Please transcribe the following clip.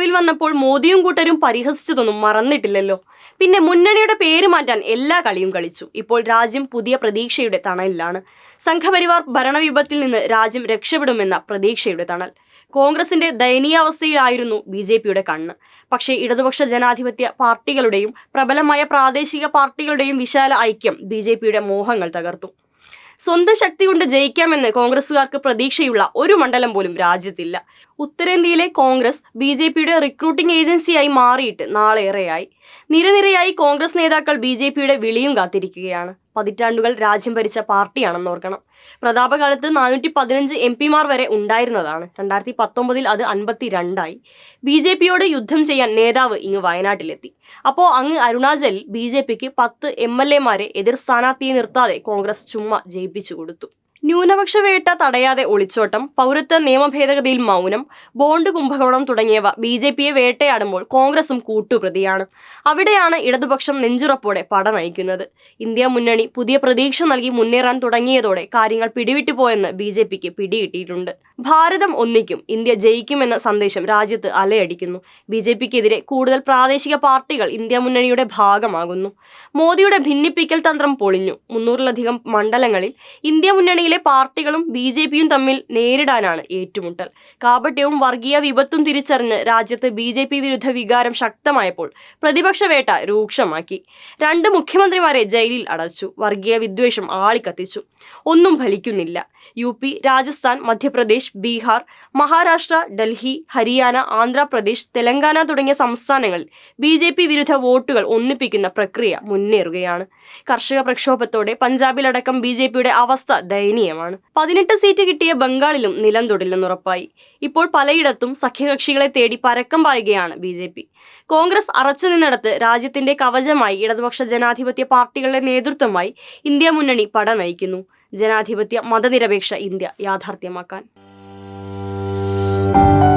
നിലവിൽ വന്നപ്പോൾ മോദിയും കൂട്ടരും പരിഹസിച്ചതൊന്നും മറന്നിട്ടില്ലല്ലോ. പിന്നെ മുന്നണിയുടെ പേര് മാറ്റാൻ എല്ലാ കളിയും കളിച്ചു. ഇപ്പോൾ രാജ്യം പുതിയ പ്രതീക്ഷയുടെ തണലിലാണ്. സംഘപരിവാർ ഭരണവിപത്തിൽ നിന്ന് രാജ്യം രക്ഷപ്പെടുമെന്ന പ്രതീക്ഷയുടെ തണൽ. കോൺഗ്രസിന്റെ ദയനീയാവസ്ഥയിലായിരുന്നു ബി ജെ പിയുടെ കണ്ണ്. പക്ഷേ ഇടതുപക്ഷ ജനാധിപത്യ പാർട്ടികളുടെയും പ്രബലമായ പ്രാദേശിക പാർട്ടികളുടെയും വിശാല ഐക്യം ബി ജെ പിയുടെ മോഹങ്ങൾ തകർത്തു. സ്വന്തം ശക്തി കൊണ്ട് ജയിക്കാമെന്ന് കോൺഗ്രസുകാർക്ക് പ്രതീക്ഷയുള്ള ഒരു മണ്ഡലം പോലും രാജ്യത്തില്ല. ഉത്തരേന്ത്യയിലെ കോൺഗ്രസ് ബി ജെ പിയുടെ റിക്രൂട്ടിംഗ് ഏജൻസിയായി മാറിയിട്ട് നാളേറെയായി. നിരനിരയായി കോൺഗ്രസ് നേതാക്കൾ ബി ജെ പിയുടെ വിളിയും കാത്തിരിക്കുകയാണ്. പതിറ്റാണ്ടുകൾ രാജ്യം ഭരിച്ച പാർട്ടിയാണെന്ന് ഓർക്കണം. പ്രതാപകാലത്ത് നാനൂറ്റി പതിനഞ്ച് എം പിമാർ വരെ ഉണ്ടായിരുന്നതാണ്. രണ്ടായിരത്തി പത്തൊമ്പതിൽ അത് അൻപത്തി രണ്ടായി ബി ജെ പിയോട് യുദ്ധം ചെയ്യാൻ നേതാവ് ഇങ്ങ് വയനാട്ടിലെത്തി. അപ്പോൾ അങ്ങ് അരുണാചലിൽ ബി ജെ പിക്ക് പത്ത് എം എൽ എമാരെ എതിർ സ്ഥാനാർത്ഥിയെ നിർത്താതെ കോൺഗ്രസ് ചുമ്മാ ജയിപ്പിച്ചു കൊടുത്തു. ന്യൂനപക്ഷ വേട്ട തടയാതെ ഒളിച്ചോട്ടം പൗരത്വ നിയമ ഭേദഗതിയിൽ മൗനം ബോണ്ട് കുംഭകോണം തുടങ്ങിയവ ബി ജെ പിയെ വേട്ടയാടുമ്പോൾ കോൺഗ്രസും കൂട്ടുപ്രതിയാണ്. അവിടെയാണ് ഇടതുപക്ഷം നെഞ്ചുറപ്പോടെ പട നയിക്കുന്നത്. ഇന്ത്യ മുന്നണി പുതിയ പ്രതീക്ഷ നൽകി മുന്നേറാൻ തുടങ്ങിയതോടെ കാര്യങ്ങൾ പിടിവിട്ടു പോയെന്ന് ബി പിടികിട്ടിയിട്ടുണ്ട്. ഭാരതം ഒന്നിക്കും ഇന്ത്യ ജയിക്കുമെന്ന സന്ദേശം രാജ്യത്ത് അലയടിക്കുന്നു. ബി ജെ പിക്കെതിരെ കൂടുതൽ പ്രാദേശിക പാർട്ടികൾ ഇന്ത്യ മുന്നണിയുടെ ഭാഗമാകുന്നു. മോദിയുടെ ഭിന്നിപ്പിക്കൽ തന്ത്രം പൊളിഞ്ഞു. മുന്നൂറിലധികം മണ്ഡലങ്ങളിൽ ഇന്ത്യ മുന്നണിയിലെ പാർട്ടികളും ബി ജെ പിയും തമ്മിൽ നേരിടാനാണ് ഏറ്റുമുട്ടൽ. കാപട്യവും വർഗീയ വിപത്തും തിരിച്ചറിഞ്ഞ് രാജ്യത്ത് ബി ജെ പി വിരുദ്ധ വികാരം ശക്തമായപ്പോൾ പ്രതിപക്ഷ വേട്ട രൂക്ഷമാക്കി. രണ്ട് മുഖ്യമന്ത്രിമാരെ ജയിലിൽ അടച്ചു. വർഗീയ വിദ്വേഷം ആളിക്കത്തിച്ചു. ഒന്നും ഫലിക്കുന്നില്ല. യു പി രാജസ്ഥാൻ മധ്യപ്രദേശ് ബീഹാർ മഹാരാഷ്ട്ര ഡൽഹി ഹരിയാന ആന്ധ്രാപ്രദേശ് തെലങ്കാന തുടങ്ങിയ സംസ്ഥാനങ്ങളിൽ ബി ജെ പി വിരുദ്ധ വോട്ടുകൾ ഒന്നിപ്പിക്കുന്ന പ്രക്രിയ മുന്നേറുകയാണ്. കർഷക പ്രക്ഷോഭത്തോടെ പഞ്ചാബിലടക്കം ബി ജെ പിയുടെ അവസ്ഥ ദയനീയമാണ്. പതിനെട്ട് സീറ്റ് കിട്ടിയ ബംഗാളിലും നിലം തൊടില്ലെന്നുറപ്പായി ഇപ്പോൾ പലയിടത്തും സഖ്യകക്ഷികളെ തേടി പരക്കം പായുകയാണ് ബി ജെ പി. കോൺഗ്രസ് അറച്ചു നിന്നിടത്ത് രാജ്യത്തിന്റെ കവചമായി ഇടതുപക്ഷ ജനാധിപത്യ പാർട്ടികളുടെ നേതൃത്വമായി ഇന്ത്യ മുന്നണി പട നയിക്കുന്നു. ജനാധിപത്യ മതനിരപേക്ഷ ഇന്ത്യ യാഥാർത്ഥ്യമാക്കാൻ. Bye.